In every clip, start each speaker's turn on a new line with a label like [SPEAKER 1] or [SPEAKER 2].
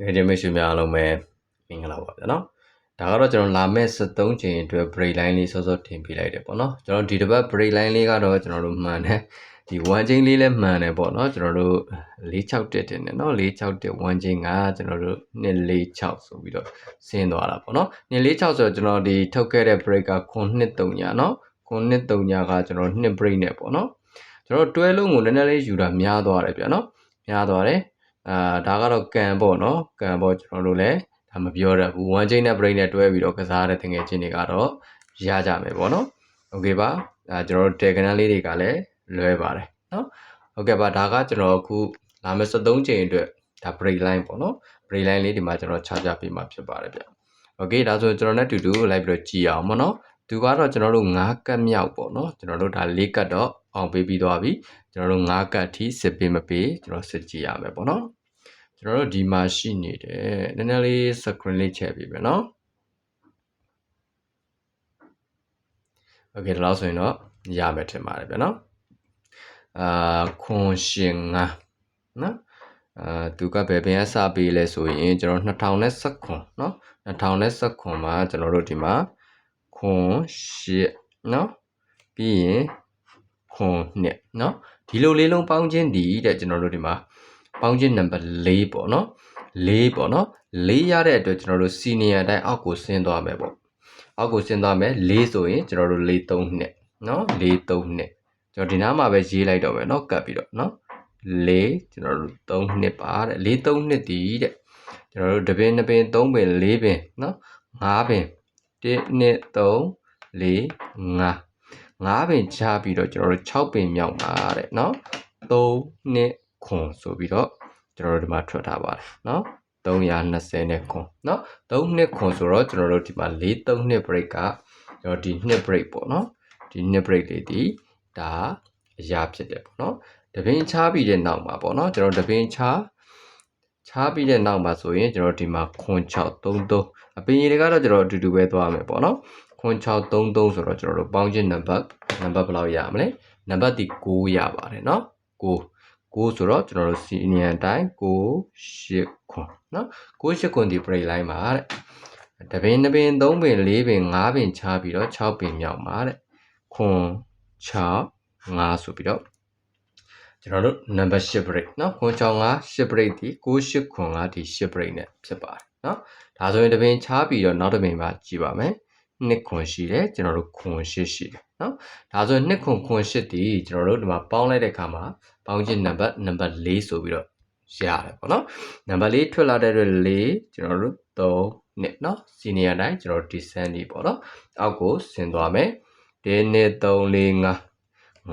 [SPEAKER 1] တကယ်ချင်းမိတ်ဆွေများအားလုံးပဲမင်္ဂလာပါဗျာနော်ဒါကတော့ကျွန်တော်လာမယ့်73ချိန်အတွက် break line လေးစောစောတင်ပြလိုက်တယ်ပေါ့နော်ကျွန်တော်ဒီတစ်ပတ် break line လေးကတော့ကျွန်တော်တို့မှန်တယ်ဒီ1ချိန်လေးလည်းမှန်တယ်ပေါ့နော်ကျွန်တော်တို့461တင်တယ်နော်461 1ချိန်ကကျွန်တော်တို့246ဆိုပြီးတော့ဆင်းသွားတာပေါ့နော်246ဆိုတော့ကျွန်တော်ဒီထုတ်ခဲ့တဲ့ break က923ညာနော်923ညာကကျွန်တော်2 break နဲ့ပေါ့နော်ကျွန်တော်တွဲလုံးကိုနည်းနည်းလေးယူတာများသွားတယ်ဗျာနော်များသွားတယ် အာဒါကတော့ကန်ပေါ့နော်ကန်ပေါ့ကျွန်တော်တို့လည်းဒါမပြောတတ်ဘူး one chain နဲ့ brain နဲ့တွဲပြီးတော့ကစားတဲ့တငယ်ချင်းတွေကတော့ရကြမယ်ပေါ့နော်โอเคပါဒါကျွန်တော်တို့ diagonal လေးတွေကလည်းလွဲပါတယ်နော်ဟုတ်ကဲ့ပါဒါကကျွန်တော်အခုလာမယ့်73ချိန်အတွက်ဒါ break line ပေါ့နော် break line လေးဒီမှာကျွန်တော်ချပြပေးမှာဖြစ်ပါတယ်ဗျโอเคဒါဆိုကျွန်တော်နဲ့တူတူလိုက်ပြီးတော့ကြည့်အောင်ပေါ့နော်သူကတော့ကျွန်တော်တို့၅ကတ်မြောက်ပေါ့နော်ကျွန်တော်တို့ဒါ၄ကတ်တော့ အောင်ပေးပြီးသွားပြီကျွန်တော်တို့၅ကတ်ထိစစ်ပေးမပေးကျွန်တော်စစ်ကြည့်ရမယ်ပေါ့နော်ကျွန်တော်တို့ဒီမှာရှိနေတယ်နည်းနည်းလေး screen လေးချဲ့ပေးမယ်နော်โอเคဒါလို့ဆိုရင်တော့ရမယ်ထင်ပါတယ်ဗျနော်အာခွန်ရှင်ငါနော်အာသူကဘယ်ပင်စပေးလဲဆိုရင်ကျွန်တော်2019เนาะ2019မှာကျွန်တော်တို့ဒီမှာခွန်ရှစ်เนาะပြီးရင် ခွန်နှစ်เนาะဒီလိုလေးလုံးပေါင်းခြင်းဒီတဲ့ကျွန်တော်တို့ဒီမှာပေါင်းခြင်းနံပါတ်၄ပေါ့เนาะ၄ပေါ့เนาะ၄ရတဲ့အတွက်ကျွန်တော်တို့စီနီယာအတိုင်းအောက်ကိုဆင်းသွားမယ်ပေါ့အောက်ကိုဆင်းသွားမယ်၄ဆိုရင်ကျွန်တော်တို့၄၃နှစ်เนาะ၄၃နှစ်ကျွန်တော်ဒီနားမှာပဲရေးလိုက်တော့မယ်เนาะကတ်ပြီးတော့เนาะ၄ကျွန်တော်တို့3နှစ်ပါတဲ့၄3နှစ်တည်တဲ့ကျွန်တော်တို့တပင်2ပင်3ပင်4ပင်เนาะ5ပင်1 2 3 4 5 5ပင်ချပြီးတော့ကျွန်တော်တို့6ပင်မြောက်ပါတဲ့เนาะ3နှစ်ခွန်ဆိုပြီးတော့ကျွန်တော်တို့ဒီမှာထွက်ထားပါတယ်เนาะ320နဲ့ခွန်เนาะ3နှစ်ခွန်ဆိုတော့ကျွန်တော်တို့ဒီမှာ4 3နှစ် break ကကျွန်တော်ဒီနှစ် break ပေါ့เนาะဒီနှစ် break လေးဒီဒါအရာဖြစ်တယ်ပေါ့เนาะတပင်းချပြီးတဲ့နောက်မှာပေါ့เนาะကျွန်တော်တပင်းချချပြီးတဲ့နောက်မှာဆိုရင်ကျွန်တော်ဒီမှာခွန်633အပင်ကြီးတွေကတော့ကျွန်တော်အတူတူပဲသွားမယ်ပေါ့เนาะခွန် 633ဆိုတော့ကျွန်တော်တို့ပေါင်းခြင်းနံပါတ်နံပါတ်ဘယ်လောက်ရမလဲနံပါတ်ဒီ9ရပါတယ်เนาะ9 9ဆိုတော့ကျွန်တော်တို့စီနီယံတိုင်း9 8ခွန်เนาะ9 8ခွန်ဒီ break line ပါတဲ့တပင်တပင်3ပင်4ပင်5ပင်ချပြီးတော့6ပင်မြောက်ပါတဲ့ခွန်6 5ဆိုပြီးတော့ကျွန်တော်တို့ number 8 break เนาะခွန်6 5 8 break ဒီ9 8ခွန်5ဒီ8 break နဲ့ဖြစ်ပါတယ်เนาะဒါဆိုရင်တပင်ချပြီးတော့နောက်တစ်ပင်ပါကြည့်ပါမယ် နှစ်ခွန်ရှိတယ်ကျွန်တော်တို့ခွန်8ရှိတယ်เนาะဒါဆိုရင်နှစ်ခွန်ခွန်8ဒီကျွန်တော်တို့ဒီမှာပေါင်းလိုက်တဲ့အခါမှာပေါင်းခြင်းနံပါတ်နံပါတ်4ဆိုပြီးတော့ရတယ်ပေါ့နော်နံပါတ်4ထွက်လာတဲ့အတွက်4ကျွန်တော်တို့3နှစ်เนาะစီနီယာတိုင်းကျွန်တော်တို့ descend ဒီပေါ့နော်အောက်ကိုဆင်းသွားမယ်ဒီနှစ်3 4 5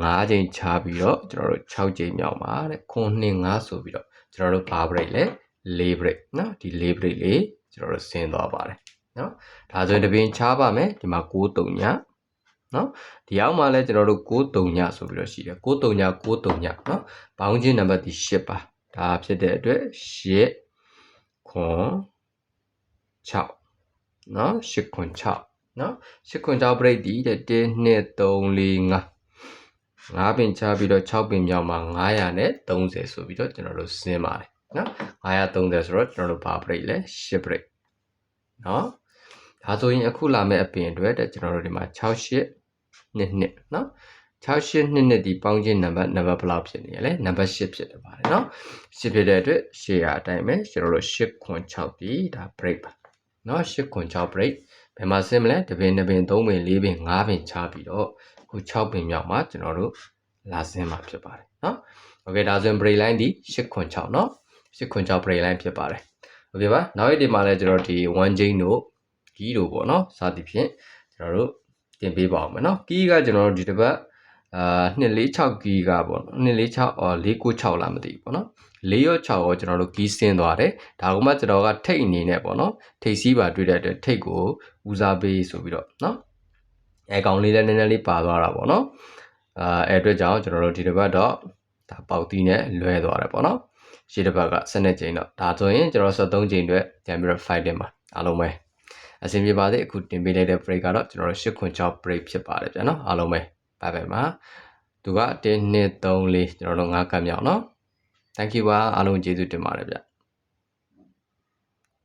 [SPEAKER 1] 5ချိန်ချပြီးတော့ကျွန်တော်တို့6ချိန်မြောက်ပါတဲ့ခွန်2 5ဆိုပြီးတော့ကျွန်တော်တို့ဘာ break လဲ4 break เนาะဒီ4 break လေးကျွန်တော်တို့ဆင်းသွားပါတယ် နော်ဒါဆိုရင်တပင်ချားပါမယ်ဒီမှာ6တုံညနော်ဒီအောက်မှာလည်းကျွန်တော်တို့6တုံညဆိုပြီးတော့ရှိတယ်6တုံည6တုံညနော်ဘောင်းချင်းနံပါတ်ဒီ8ပါဒါဖြစ်တဲ့အတွက်8ခွန်6နော်8ခွန်6နော်8ခွန်6 break ဒီတဲ့1 2 3 4 5 5ပင်ချပြီးတော့6ပင်မြောက်မှာ930ဆိုပြီးတော့ကျွန်တော်တို့ဆင်းပါတယ်နော်930ဆိုတော့ကျွန်တော်တို့ဘာ break လဲ10 break နော် ဒါဆိုရင်အခုလာမယ့်အပင်အတွက်တဲ့ကျွန်တော်တို့ဒီမှာ68နှစ်နှစ်နော်68နှစ်နှစ်ဒီပေါင်းခြင်းနံပါတ်နံပါတ်ဘယ်လောက်ဖြစ်နေရလဲနံပါတ်8ဖြစ်တယ်ပါတယ်နော်8ဖြစ်တဲ့အတွက်ရှေ့ကအတိုင်းပဲကျွန်တော်တို့8ခွန်6ဒီဒါ break ပါနော်8ခွန်6 break ဘယ်မှာဆင်းမလဲတပင်2ပင်3ပင်4ပင်5ပင်ချပြီးတော့အခု6ပင်မြောက်မှာကျွန်တော်တို့လာဆင်းမှာဖြစ်ပါတယ်နော်โอเคဒါဆိုရင် break line ဒီ8ခွန်6နော်8ခွန်6 break line ဖြစ်ပါတယ်โอเคပါနောက်ရက်ဒီမှာလဲကျွန်တော်ဒီ1 chain တို့ ဂီးတို့ပေါ့နော်စသည်ဖြင့်ကျွန်တော်တို့တင်ပေးပါအောင်မယ်နော်ကီးကကျွန်တော်တို့ဒီတစ်ပတ်အာ246ကီးကပေါ့နော်246အော်496လားမသိဘူးပေါ့နော်4ရော6ရောကျွန်တော်တို့ကီးဆင်းသွားတယ်ဒါကမှကျွန်တော်ကထိတ်အနေနဲ့ပေါ့နော်ထိတ်စီးပါတွေ့တဲ့အတွက်ထိတ်ကိုဦးစားပေးဆိုပြီးတော့နော်အဲကောင်လေးလည်းနည်းနည်းလေးပါသွားတာပေါ့နော်အာအဲအတွက်ကြောင့်ကျွန်တော်တို့ဒီတစ်ပတ်တော့ဒါပေါက်တီးနဲ့လွဲသွားတယ်ပေါ့နော်ရှေ့တစ်ပတ်က12ကြိမ်တော့ဒါဆိုရင်ကျွန်တော်73ကြိမ်အတွက်ပြန်ပြီးတော့ fight တင်ပါအားလုံးပဲ အဆင်ပြေပါသေးအခုတင်ပေးလိုက်တဲ့ break ကတော့ကျွန်တော်တို့8ခွန်6 break ဖြစ်ပါတယ်ဗျာနော်အားလုံးပဲဘိုင်ဘိုင်ပါသူက1 2 3 4ကျွန်တော်တို့5ကပ်မြောက်နော် thank you ပါအားလုံးကျေးဇူးတင်ပါတယ်ဗျ